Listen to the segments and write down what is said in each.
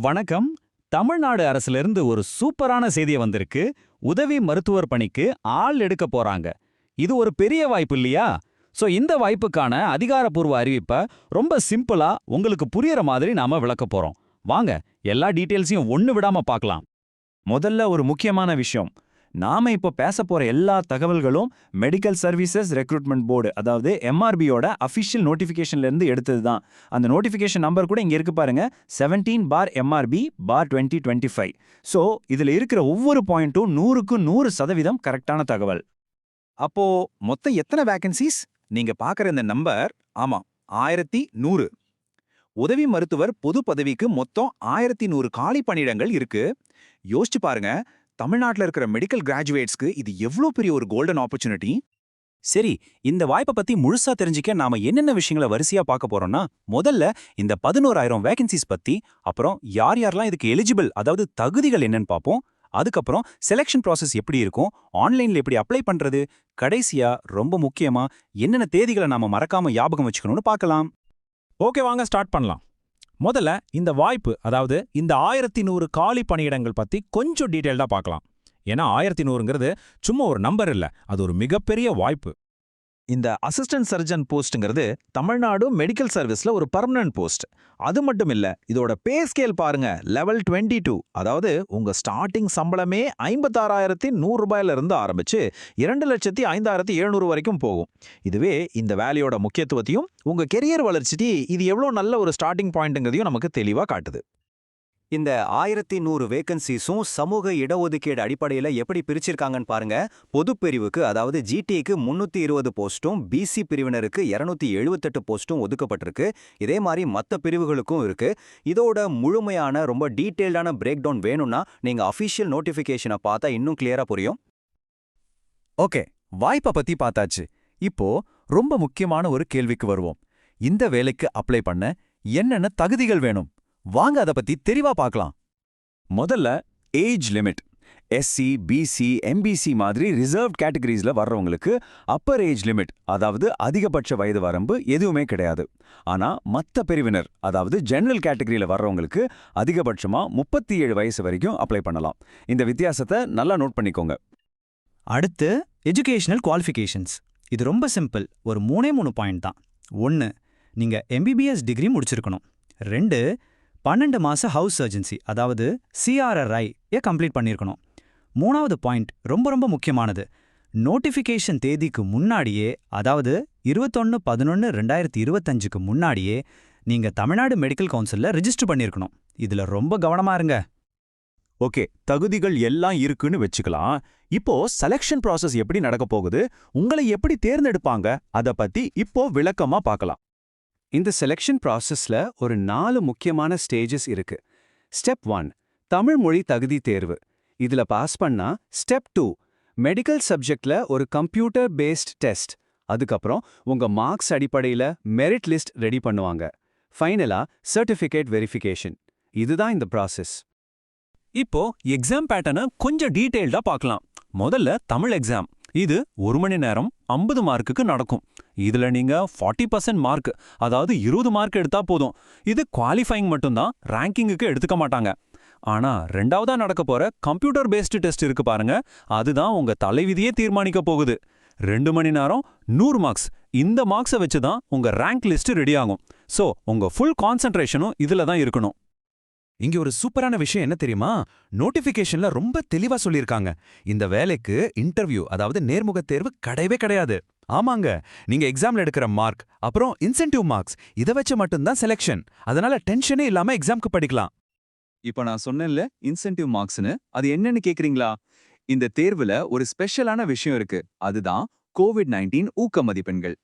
வணக்கம். தமிழ்நாடு அரசிலிருந்து ஒரு சூப்பரான செய்தி வந்திருக்கு. உதவி மருத்துவர் பணிக்கு ஆள் எடுக்க போறாங்க. இது ஒரு பெரிய வாய்ப்பு இல்லையா? சோ இந்த வாய்ப்புக்கான அதிகாரப்பூர்வ அறிவிப்பை ரொம்ப சிம்பிளா உங்களுக்கு புரியற மாதிரி நாம விளக்க போறோம். வாங்க எல்லா டீட்டெயில்ஸையும் ஒன்று விடாம பார்க்கலாம். முதல்ல ஒரு முக்கியமான விஷயம். நாம இப்போ பேச போற எல்லா தகவல்களும் மெடிக்கல் சர்வீசஸ் ரெக்ரூட்மெண்ட் போர்டு அதாவது எம்ஆர்பியோட அஃபிஷியல் நோட்டிஃபிகேஷன்ல இருந்து எடுத்தது தான் அந்த நோட்டிஃபிகேஷன் நம்பர் கூட இங்க இருக்கு பாருங்க செவன்டீன் பார் எம்ஆர்பி பார் டுவெண்ட்டி டுவெண்ட்டி ஃபைவ் ஸோ இதுல இருக்கிற ஒவ்வொரு பாயிண்ட்டும் நூறுக்கு நூறு சதவீதம் கரெக்டான தகவல். அப்போ மொத்தம் எத்தனை வேகன்சிஸ் நீங்க பார்க்குற இந்த நம்பர் ஆமா ஆயிரத்தி நூறு. உதவி மருத்துவர் பொது பதவிக்கு மொத்தம் ஆயிரத்தி நூறு காலி பணியிடங்கள் இருக்கு. யோசிச்சு பாருங்க தமிழ்நாட்டில் இருக்கிற மெடிக்கல் கிராஜுவேட்ஸ்க்கு இது எவ்வளோ பெரிய ஒரு கோல்டன் ஆப்பர்ச்சுனிட்டி சரி இந்த வாய்ப்பை பத்தி முழுசா தெரிஞ்சுக்க நாம என்னென்ன விஷயங்களை வரிசையா பார்க்க போறோம்னா முதல்ல இந்த பதினோராயிரம் வேகன்சிஸ் பத்தி அப்புறம் யார் யாரெல்லாம் இதுக்கு எலிஜிபிள் அதாவது தகுதிகள் என்னன்னு பார்ப்போம். அதுக்கப்புறம் செலெக்ஷன் ப்ராசஸ் எப்படி இருக்கும் ஆன்லைன்ல எப்படி அப்ளை பண்றது கடைசியா ரொம்ப முக்கியமா என்னென்ன தேதிகளை நாம மறக்காம ஞாபகம் வச்சுக்கணும்னு பார்க்கலாம். ஓகே வாங்க ஸ்டார்ட் பண்ணலாம். முதல்ல இந்த வாய்ப்பு அதாவது இந்த ஆயிரத்தி நூறு காலி பணியிடங்கள் பத்தி கொஞ்சம் டீட்டெயில்டாக பார்க்கலாம் ஏன்னா ஆயிரத்தி நூறுங்கிறது சும்மா ஒரு நம்பர் இல்ல. அது ஒரு மிகப்பெரிய வாய்ப்பு. இந்த அசிஸ்டன்ட் சர்ஜன் போஸ்ட்ங்கிறது தமிழ்நாடு மெடிக்கல் சர்வீஸ்ல ஒரு பர்மனன்ட் போஸ்ட் அது மட்டும் இல்ல இதோட பே ஸ்கேல் பாருங்க லெவல் 22 டூ அதாவது உங்க ஸ்டார்டிங் சம்பளமே ஐம்பத்தாறாயிரத்தி நூறு ரூபாயில இருந்து ஆரம்பிச்சு இரண்டு லட்சத்தி ஐந்தாயிரத்தி எழுநூறு வரைக்கும் போகும். இதுவே இந்த வேலையோட முக்கியத்துவத்தையும் உங்க கெரியர் வளர்ச்சிக்கு இது எவ்வளோ நல்ல ஒரு ஸ்டார்டிங் பாயிண்ட்டுங்கிறதையும் நமக்கு தெளிவா காட்டுது. இந்த ஆயிரத்தி நூறு வேகன்சிஸும் சமூக இடஒதுக்கீடு அடிப்படையில் எப்படி பிரிச்சிருக்காங்கன்னு பாருங்க. பொதுப்பிரிவுக்கு அதாவது ஜிடிக்கு முன்னூத்தி இருபது போஸ்ட்டும் பிசி பிரிவினருக்கு இருநூத்தி எழுபத்தெட்டு போஸ்ட்டும் ஒதுக்கப்பட்டிருக்கு. இதே மாதிரி மற்ற பிரிவுகளுக்கும் இருக்கு. இதோட முழுமையான ரொம்ப டீட்டெயில்டான பிரேக் டவுன் வேணும்னா நீங்க அஃபிஷியல் நோட்டிஃபிகேஷனை பார்த்தா இன்னும் கிளியரா புரியும். ஓகே வாய்ப்பை பத்தி பார்த்தாச்சு. இப்போ ரொம்ப முக்கியமான ஒரு கேள்விக்கு வருவோம். இந்த வேலைக்கு அப்ளை பண்ண என்னென்ன தகுதிகள் வேணும்? வாங்க அதை பத்தி தெளிவா பார்க்கலாம் முதல்ல age limit. SC BC MBC மாதிரி ரிசர்வ் கேட்டகரிஸில் வர்றவங்களுக்கு அப்பர் ஏஜ் லிமிட் அதாவது அதிகபட்ச வயது வரம்பு எதுவுமே கிடையாது. ஆனா மத்த பிரிவினர் அதாவது ஜெனரல் கேட்டகரியில் வர்றவங்களுக்கு அதிகபட்சமா முப்பத்தி ஏழு வயசு வரைக்கும் அப்ளை பண்ணலாம். இந்த வித்தியாசத்தை நல்லா நோட் பண்ணிக்கோங்க. அடுத்து எஜுகேஷனல் குவாலிஃபிகேஷன்ஸ் இது ரொம்ப சிம்பிள் ஒரு மூணே மூணு பாயிண்ட் தான். ஒன்று நீங்க எம்பிபிஎஸ் டிகிரி முடிச்சிருக்கணும். ரெண்டு பன்னெண்டு மாச ஹவுஸ் சர்ஜன்சி அதாவது சிஆர்ஆர்ஐயை ஏ கம்ப்ளீட் பண்ணியிருக்கணும் மூணாவது பாயிண்ட் ரொம்ப ரொம்ப முக்கியமானது. நோட்டிஃபிகேஷன் தேதிக்கு முன்னாடியே அதாவது இருபத்தொன்று பதினொன்னு ரெண்டாயிரத்தி இருபத்தஞ்சுக்கு முன்னாடியே நீங்க தமிழ்நாடு மெடிக்கல் கவுன்சில்ல ரெஜிஸ்டர் பண்ணியிருக்கணும் இதுல ரொம்ப கவனமா இருங்க. ஓகே தகுதிகள் எல்லாம் இருக்குன்னு வச்சுக்கலாம். இப்போ செலெக்ஷன் ப்ராசஸ் எப்படி நடக்க போகுது? உங்களை எப்படி தேர்ந்தெடுப்பாங்க? அத பத்தி இப்போ விளக்கமா பார்க்கலாம். இந்த செலெக்ஷன் ப்ராசஸில் ஒரு நாலு முக்கியமான ஸ்டேஜஸ் இருக்கு. ஸ்டெப் ஒன் தமிழ் மொழி தகுதி தேர்வு. இதுல பாஸ் பண்ணா ஸ்டெப் டூ மெடிக்கல் சப்ஜெக்ட்ல ஒரு கம்ப்யூட்டர் பேஸ்ட் டெஸ்ட் அதுக்கப்புறம் உங்க மார்க்ஸ் அடிப்படையில மெரிட் லிஸ்ட் ரெடி பண்ணுவாங்க. ஃபைனலா சர்டிஃபிகேட் வெரிஃபிகேஷன் இதுதான் இந்த ப்ராசஸ் இப்போ எக்ஸாம் பேட்டர்னை கொஞ்சம் டீட்டெயில்டாக பார்க்கலாம். முதல்ல தமிழ் எக்ஸாம் இது ஒரு மணி நேரம் ஐம்பது மார்க்குக்கு நடக்கும். இதுல நீங்க ஃபார்ட்டி பர்சன்ட் மார்க் அதாவது இருபது மார்க் எடுத்தா போதும். இது குவாலிஃபைங் மட்டும்தான் ரேங்கிங்குக்கு எடுத்துக்க மாட்டாங்க. ஆனா ரெண்டாவதா நடக்க போற கம்ப்யூட்டர் பேஸ்டு டெஸ்ட் இருக்கு பாருங்க அதுதான் உங்க தலைவிதியே தீர்மானிக்க போகுது. ரெண்டு மணி நேரம் நூறு மார்க்ஸ் இந்த மார்க்ஸை வச்சு தான் உங்க ரேங்க் லிஸ்ட் ரெடி ஆகும். ஸோ உங்க ஃபுல் கான்சென்ட்ரேஷனும் இதுல தான் இருக்கணும். இங்க ஒரு சூப்பரான விஷயம் என்ன தெரியுமா? நோட்டிபிகேஷன்ல ரொம்ப தெளிவா சொல்லியிருக்காங்க. இந்த வேலைக்கு இன்டர்வியூ அதாவது நேர்முக தேர்வு கிடையவே கிடையாது. ஆமாங்க நீங்க எக்ஸாம்ல எடுக்கிற மார்க் அப்புறம் இன்சென்டிவ் மார்க்ஸ் இதை வச்சு மட்டும்தான் செலெக்ஷன். அதனால டென்ஷனே இல்லாம எக்ஸாம்க்கு படிக்கலாம். இப்ப நான் சொன்னேன்ல இன்சென்டிவ் மார்க்ஸ்னு அது என்னன்னு கேக்குறீங்களா? இந்த தேர்வுல ஒரு ஸ்பெஷலான விஷயம் இருக்கு. அதுதான் கோவிட் நைன்டீன் ஊக்க மதிப்பெண்கள்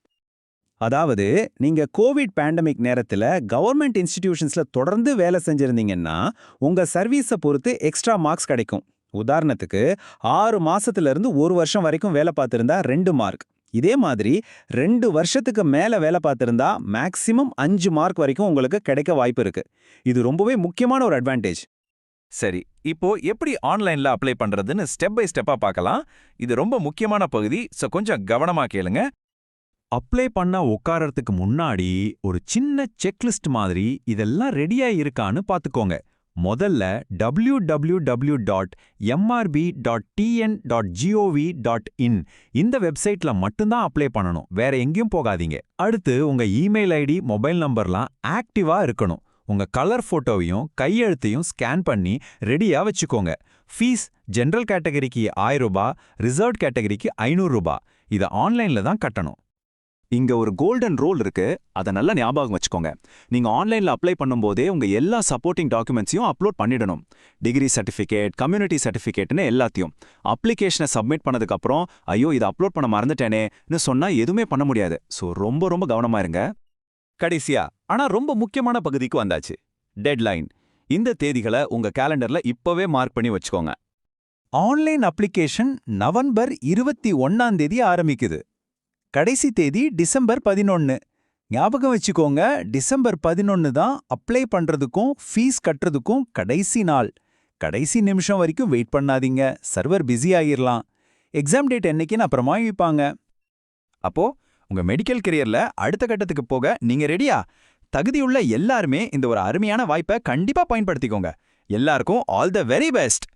அதாவது நீங்க கோவிட் பேண்டமிக் நேரத்துல கவர்மெண்ட் இன்ஸ்டிடியூஷன்ஸ்ல தொடர்ந்து வேலை செஞ்சிருந்தீங்கன்னா உங்க சர்வீஸை பொறுத்து எக்ஸ்ட்ரா மார்க்ஸ் கிடைக்கும். உதாரணத்துக்கு ஆறு மாசத்துல இருந்து ஒரு வருஷம் வரைக்கும் வேலை பார்த்திருந்தா ரெண்டு மார்க் இதே மாதிரி ரெண்டு வருஷத்துக்கு மேல வேலை பார்த்திருந்தா மேக்சிமம் அஞ்சு மார்க் வரைக்கும் உங்களுக்கு கிடைக்க வாய்ப்பு இருக்கு. இது ரொம்பவே முக்கியமான ஒரு அட்வான்டேஜ் சரி இப்போ எப்படி ஆன்லைன்ல அப்ளை பண்றதுன்னு ஸ்டெப் பை ஸ்டெப்பா பார்க்கலாம். இது ரொம்ப முக்கியமான பகுதி ஸோ கொஞ்சம் கவனமா கேளுங்க. அப்ளை பண்ண உட்காரத்துக்கு முன்னாடி ஒரு சின்ன செக்லிஸ்ட் மாதிரி இதெல்லாம் ரெடியா இருக்கான்னு பாத்துக்கோங்க. முதல்ல W W W dot MRB dot TN dot GOV dot in இந்த வெப்சைட்ல மட்டும்தான் அப்ளை பண்ணணும். வேற எங்கேயும் போகாதீங்க. அடுத்து உங்க இமெயில் ஐடி மொபைல் நம்பர்லாம் ஆக்டிவா இருக்கணும். உங்க கலர் போட்டோவையும் கையெழுத்தையும் ஸ்கேன் பண்ணி ரெடியா வச்சுக்கோங்க. ஃபீஸ் ஜென்ரல் கேட்டகரிக்கு ஆயிரம் ரூபாய் ரிசர்வ் கேட்டகரிக்கு ஐநூறு ரூபாய். இதை ஆன்லைன்ல தான் கட்டணும். இங்க ஒரு கோல்டன் ரோல் இருக்கு. அதை நல்லா ஞாபகம் வச்சுக்கோங்க. நீங்க ஆன்லைன்ல அப்ளை பண்ணும்போதே உங்க எல்லா சப்போர்ட்டிங் டாக்குமெண்ட்ஸையும் அப்லோட் பண்ணிடணும். டிகிரி சர்டிஃபிகேட் கம்யூனிட்டி சர்டிஃபிகேட்னு எல்லாத்தையும். அப்ளிகேஷனை சப்மிட் பண்ணதுக்கு அப்புறம் ஐயோ இதை அப்லோட் பண்ண மறந்துட்டேனேன்னு சொன்னா எதுவுமே பண்ண முடியாது. ஸோ ரொம்ப ரொம்ப கவனமா இருங்க. கடைசியா ஆனா ரொம்ப முக்கியமான பகுதிக்கு வந்தாச்சு. டெட்லைன் இந்த தேதிகளை உங்க கேலண்டர்ல இப்பவே மார்க் பண்ணி வச்சுக்கோங்க. ஆன்லைன் அப்ளிகேஷன் நவம்பர் இருபத்தி ஒன்னாம் தேதி ஆரம்பிக்குது. கடைசி தேதி டிசம்பர் பதினொன்னு. ஞாபகம் வச்சுக்கோங்க டிசம்பர் பதினொன்னு தான் அப்ளை பண்றதுக்கும் ஃபீஸ் கட்டுறதுக்கும் கடைசி நாள். கடைசி நிமிஷம் வரைக்கும் வெயிட் பண்ணாதீங்க சர்வர் பிஸி ஆகிரலாம் எக்ஸாம் டேட் என்னைக்குன்னு அப்புறமா வைப்பாங்க அப்போ உங்க மெடிக்கல் கெரியர்ல அடுத்த கட்டத்துக்கு போக நீங்க ரெடியா தகுதியுள்ள எல்லாருமே இந்த ஒரு அருமையான வாய்ப்பை கண்டிப்பா பயன்படுத்திக்கோங்க. எல்லாருக்கும் ஆல் த வெரி பெஸ்ட்